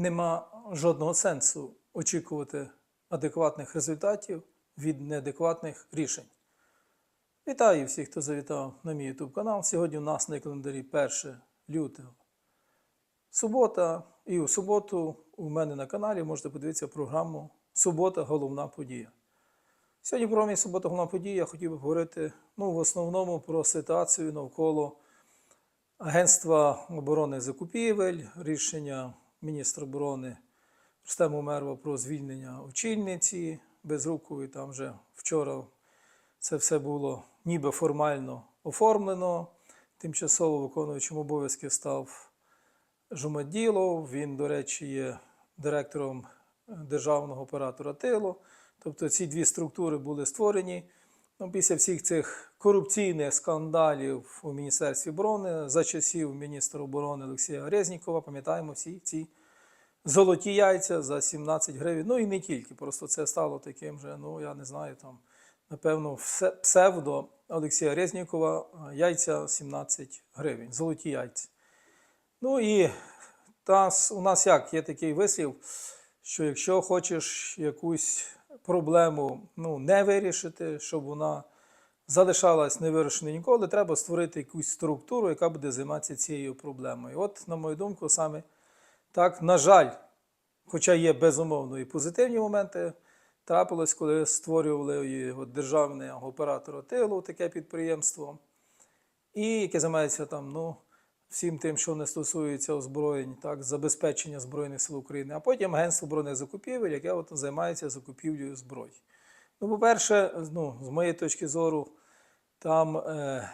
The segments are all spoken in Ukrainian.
нема жодного сенсу очікувати адекватних результатів від неадекватних рішень. Вітаю всіх, хто завітав на мій YouTube канал. Сьогодні у нас на календарі 1 лютого. Субота, і у суботу у мене на каналі можете подивитися програму Субота головна подія. Сьогодні в програмі Субота головна подія я хотів би говорити ну, в основному про ситуацію навколо Агентства оборони закупівель, рішення міністра оборони Рустема Умерова про звільнення очільниці Безрукової. Там вже вчора це все було ніби формально оформлено. Тимчасово виконуючим обов'язки став Жумаділов. Він, до речі, є директором державного оператора Тило. Тобто ці дві структури були створені. Ну, після всіх цих корупційних скандалів у Міністерстві оборони за часів міністра оборони Олексія Резнікова, пам'ятаємо всі ці золоті яйця за 17 гривень. Ну і не тільки, просто це стало таким же, ну я не знаю, там, напевно, псевдо Олексія Резнікова яйця 17 гривень, золоті яйця. Ну і у нас як є такий вислів, що якщо хочеш якусь проблему ну, не вирішити, щоб вона залишалась невирішеною ніколи, треба створити якусь структуру, яка буде займатися цією проблемою. От, на мою думку, саме так, на жаль, хоча є безумовно і позитивні моменти, трапилось, коли створювали от державного оператора тилу таке підприємство, і яке займається там, ну, всім тим, що не стосується озброєнь, так, забезпечення Збройних сил України, а потім Агентство оборонних закупівель, яке от займається закупівлею зброї. Ну, по-перше, ну, з моєї точки зору, там, е,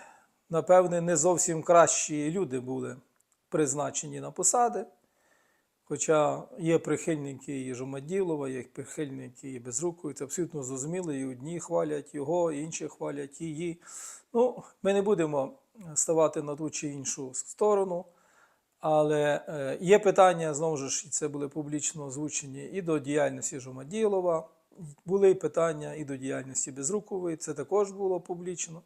напевне, не зовсім кращі люди були призначені на посади. Хоча є прихильники і Жомаділова, є прихильники і Безрукової, це абсолютно зрозуміло, і одні хвалять його, і інші хвалять її. Ну, ми не будемо ставати на ту чи іншу сторону, але е, є питання, знову ж, і це були публічно озвучені і до діяльності Жомаділова, були питання і до діяльності Безрукової, це також було публічно.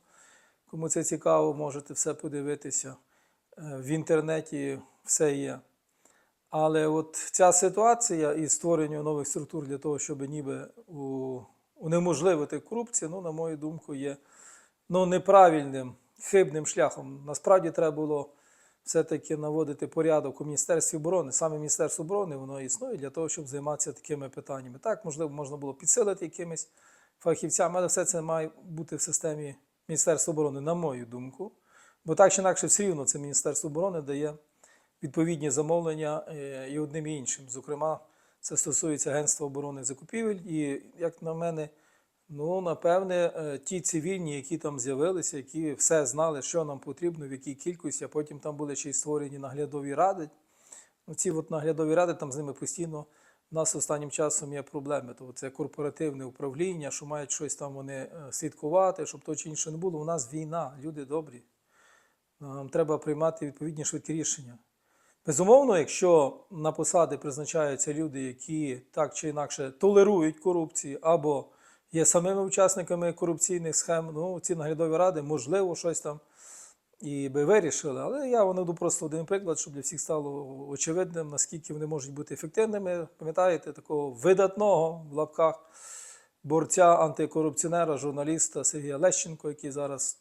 Кому це цікаво, можете все подивитися. Е, В інтернеті все є. Але от ця ситуація із створенням нових структур для того, щоб ніби унеможливити корупцію, ну, на мою думку, є ну, неправильним, хибним шляхом. Насправді треба було все-таки наводити порядок у Міністерстві оборони. Саме Міністерство оборони воно існує для того, щоб займатися такими питаннями. Так, можливо, можна було підсилити якимись фахівцями, але все це має бути в системі Міністерства оборони, на мою думку. Бо так чи інакше, все рівно це Міністерство оборони дає відповідні замовлення е, і одним і іншим. Зокрема, це стосується Агентства оборони закупівель. І, як на мене, ну, напевне, е, ті цивільні, які там з'явилися, які все знали, що нам потрібно, в якій кількості, а потім там були ще й створені наглядові ради. Ну, ці от наглядові ради, там з ними постійно у нас останнім часом є проблеми. Тобто це корпоративне управління, що мають щось там вони е, слідкувати, щоб то чи інше не було. У нас війна, люди добрі. Нам треба приймати відповідні швидкі рішення. Безумовно, якщо на посади призначаються люди, які так чи інакше толерують корупцію або є самими учасниками корупційних схем, ну ці наглядові ради, можливо, щось там і би вирішили. Але я наведу просто один приклад, щоб для всіх стало очевидним, наскільки вони можуть бути ефективними. Пам'ятаєте, такого видатного в лапках борця антикорупціонера, журналіста Сергія Лещенко, який зараз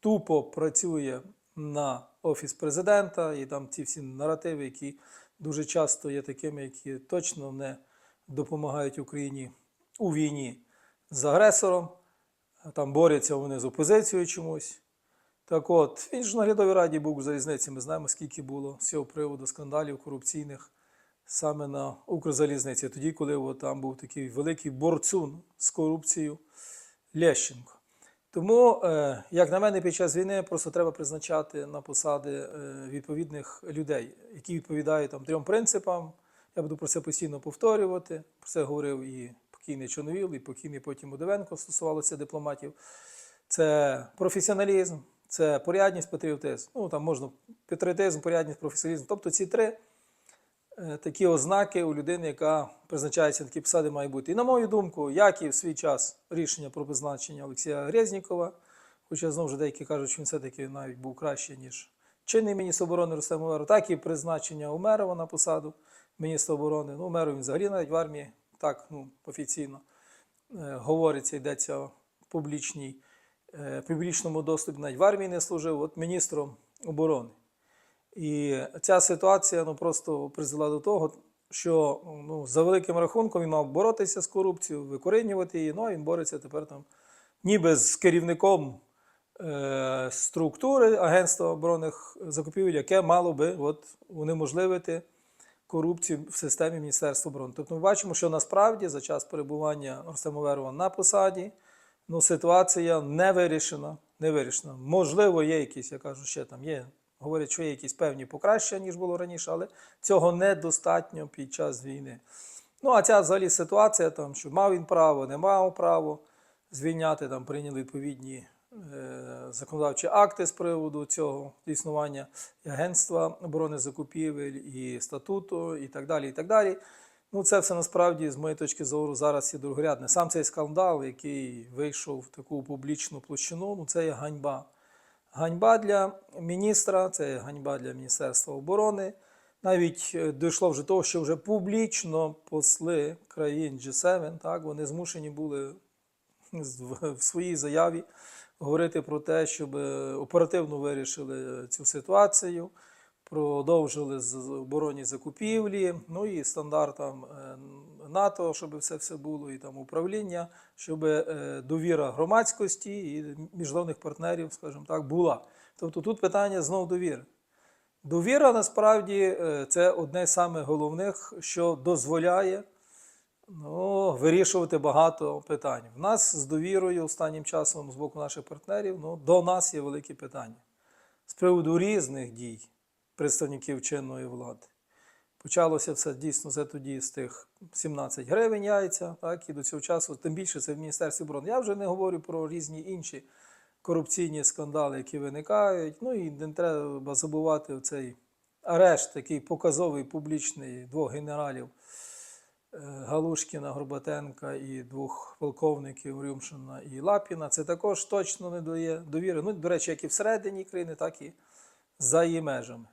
тупо працює на офіс президента, і там ці всі наративи, які дуже часто є такими, які точно не допомагають Україні у війні з агресором. Там борються вони з опозицією чомусь. Так от, він ж в наглядовій раді був у залізниці. Ми знаємо, скільки було з цього приводу скандалів корупційних саме на Укрзалізниці, тоді, коли от, там був такий великий борцун з корупцією Лещенко. Тому, е, як на мене, під час війни просто треба призначати на посади е, відповідних людей, які відповідають там трьом принципам. Я буду про це постійно повторювати. Про це говорив і покійний Чорновіл, і покійний потім Удовенко стосувалося дипломатів. Це професіоналізм, це порядність, патріотизм. Ну там можна патріотизм, порядність, професіоналізм. Тобто ці три е, такі ознаки у людини, яка призначається на такі посади, має бути. І на мою думку, як і в свій час рішення про призначення Олексія Резнікова, хоча знову ж деякі кажуть, що він все-таки навіть був краще, ніж чинний міністр оборони Рустем Умеров, так і призначення Умерова на посаду міністра оборони. Ну, Умеров він взагалі навіть в армії так ну, офіційно е, говориться, йдеться в публічній, е, публічному доступі, навіть в армії не служив, от міністром оборони. І ця ситуація ну, просто призвела до того, що ну, за великим рахунком він мав боротися з корупцією, викорінювати її. Ну а він бореться тепер там ніби з керівником е, структури Агентства оборонних закупівель, яке мало би от, унеможливити корупцію в системі Міністерства оборони. Тобто ми бачимо, що насправді за час перебування Рустема Верова на посаді ну, ситуація не вирішена. Не вирішена. Можливо, є якісь, я кажу, ще там є. Говорять, що є якісь певні покращення, ніж було раніше, але цього недостатньо під час війни. Ну, а ця взагалі ситуація, там, що мав він право, не мав право звільняти, там прийняли відповідні законодавчі акти з приводу цього існування і Агентства оборони закупівель, і статуту, і так далі. і так далі. Ну, це все насправді, з моєї точки зору, зараз є другорядне. Сам цей скандал, який вийшов в таку публічну площину, ну це є ганьба. Ганьба для міністра, це ганьба для Міністерства оборони. Навіть е, дійшло вже того, що вже публічно посли країн G7, так, вони змушені були в своїй заяві говорити про те, щоб е, оперативно вирішили цю ситуацію, продовжили з- оборонні закупівлі, ну і стандартам е, НАТО, щоб все все було, і там управління, щоб е, довіра громадськості і міжнародних партнерів, скажімо так, була. Тобто тут питання знов довіри. Довіра насправді це одне з самих головних, що дозволяє ну, вирішувати багато питань. В нас з довірою останнім часом з боку наших партнерів ну, до нас є великі питання з приводу різних дій представників чинної влади. Почалося все дійсно це тоді з тих 17 гривень яйця, так, і до цього часу, тим більше це в Міністерстві оборони. Я вже не говорю про різні інші корупційні скандали, які виникають. Ну і не треба забувати цей арешт, такий показовий публічний двох генералів Галушкіна, Горбатенка і двох полковників Рюмшина і Лапіна. Це також точно не дає довіри. Ну, до речі, як і всередині країни, так і за її межами.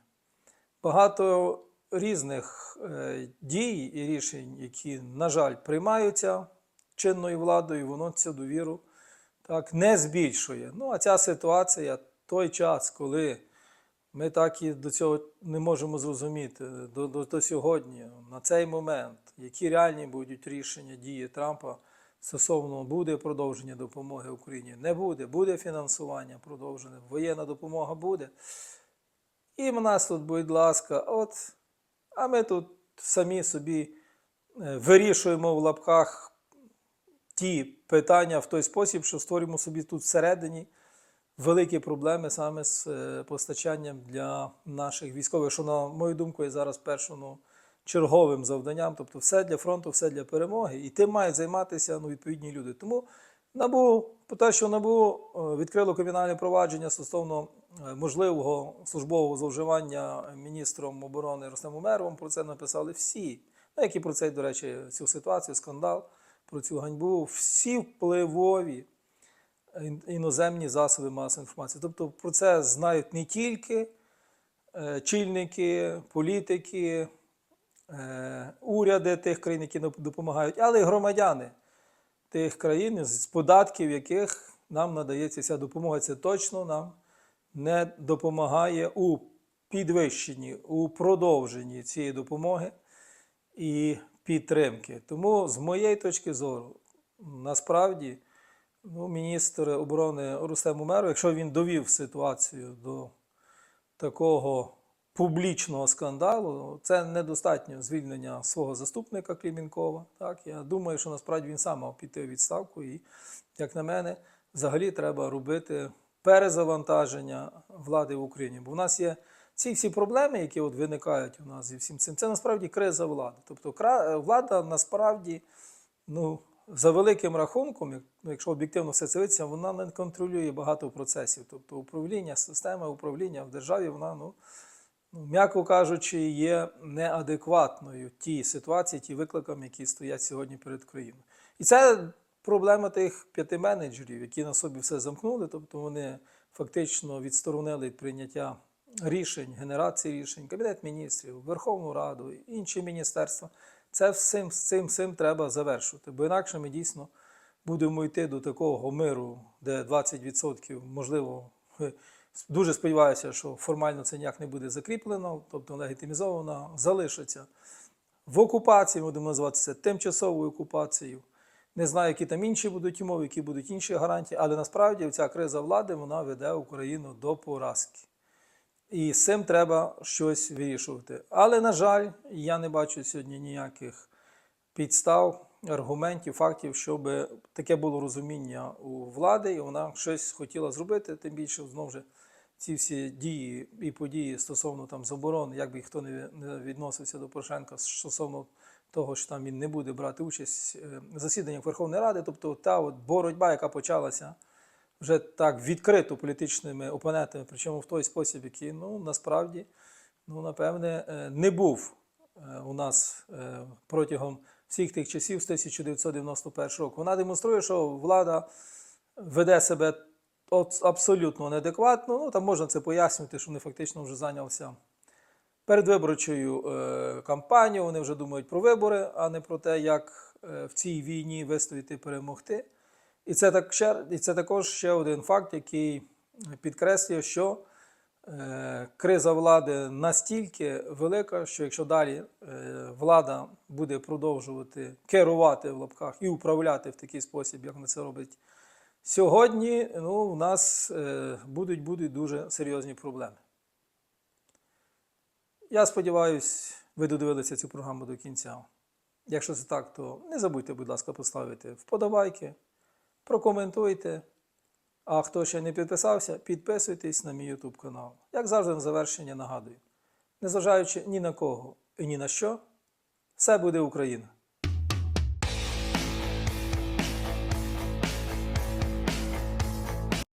Багато різних е, дій і рішень, які, на жаль, приймаються чинною владою, воно цю довіру так не збільшує. Ну, а ця ситуація, той час, коли ми так і до цього не можемо зрозуміти до, до, до сьогодні, на цей момент, які реальні будуть рішення дії Трампа стосовно буде продовження допомоги Україні, не буде, буде фінансування продовжене, воєнна допомога буде. І в нас тут, будь ласка, от, а ми тут самі собі е, вирішуємо в лапках ті питання в той спосіб, що створюємо собі тут всередині великі проблеми саме з е, постачанням для наших військових, що, на мою думку, є зараз першим ну, черговим завданням. Тобто все для фронту, все для перемоги. І тим мають займатися ну, відповідні люди. Тому НАБУ, по те, що НАБУ е, відкрило кримінальне провадження стосовно е, можливого службового зловживання міністром оборони Ростемом Умеровим, про це написали всі. Ну, як і про це, до речі, цю ситуацію, скандал, про цю ганьбу, всі впливові іноземні засоби масової інформації. Тобто про це знають не тільки е, чільники, політики, е, уряди тих країн, які допомагають, але й громадяни тих країн, з податків яких нам надається ця допомога. Це точно нам не допомагає у підвищенні, у продовженні цієї допомоги і підтримки. Тому, з моєї точки зору, насправді, ну, міністр оборони Рустем Умеров, якщо він довів ситуацію до такого публічного скандалу, це недостатньо звільнення свого заступника Клімінкова. Так, я думаю, що насправді він сам мав піти у відставку, і, як на мене, взагалі треба робити перезавантаження влади в Україні. Бо в нас є ці всі проблеми, які от виникають у нас і всім цим, це насправді криза влади. Тобто влада насправді, ну, за великим рахунком, ну, якщо об'єктивно все це дивитися, вона не контролює багато процесів. Тобто управління, система управління в державі, вона, ну, ну, м'яко кажучи, є неадекватною тій ситуації, ті викликам, які стоять сьогодні перед країною. І це проблема тих п'яти менеджерів, які на собі все замкнули, тобто вони фактично відсторонили від прийняття рішень, генерації рішень, Кабінет міністрів, Верховну Раду, інші міністерства. Це всім, з цим, всім треба завершувати, бо інакше ми дійсно будемо йти до такого миру, де 20%, можливо, дуже сподіваюся, що формально це ніяк не буде закріплено, тобто легітимізовано, залишиться в окупації, будемо називати це тимчасовою окупацією. Не знаю, які там інші будуть умови, які будуть інші гарантії, але насправді ця криза влади вона веде Україну до поразки. І з цим треба щось вирішувати. Але, на жаль, я не бачу сьогодні ніяких підстав, аргументів, фактів, щоб таке було розуміння у влади, і вона щось хотіла зробити, тим більше знову ж ці всі дії і події стосовно там заборон, як би хто не відносився до Порошенка стосовно того, що там він не буде брати участь е, в засіданнях Верховної Ради, тобто та от боротьба, яка почалася вже так відкрито політичними опонентами, причому в той спосіб, який ну насправді ну напевне е, не був е, у нас протягом всіх тих часів з 1991 року. Вона демонструє, що влада веде себе абсолютно неадекватно. Ну там можна це пояснювати, що вони фактично вже зайнялися передвиборчою е, кампанією. Вони вже думають про вибори, а не про те, як е, в цій війні вистояти перемогти. І це, так, і це також ще один факт, який підкреслює, що криза влади настільки велика, що якщо далі е, влада буде продовжувати керувати в лапках і управляти в такий спосіб, як вона це робить сьогодні, ну, у нас е, будуть, будуть дуже серйозні проблеми. Я сподіваюся, ви додивилися цю програму до кінця. Якщо це так, то не забудьте, будь ласка, поставити вподобайки, прокоментуйте. А хто ще не підписався, підписуйтесь на мій YouTube канал. Як завжди, на завершення нагадую: незважаючи ні на кого і ні на що, все буде Україна!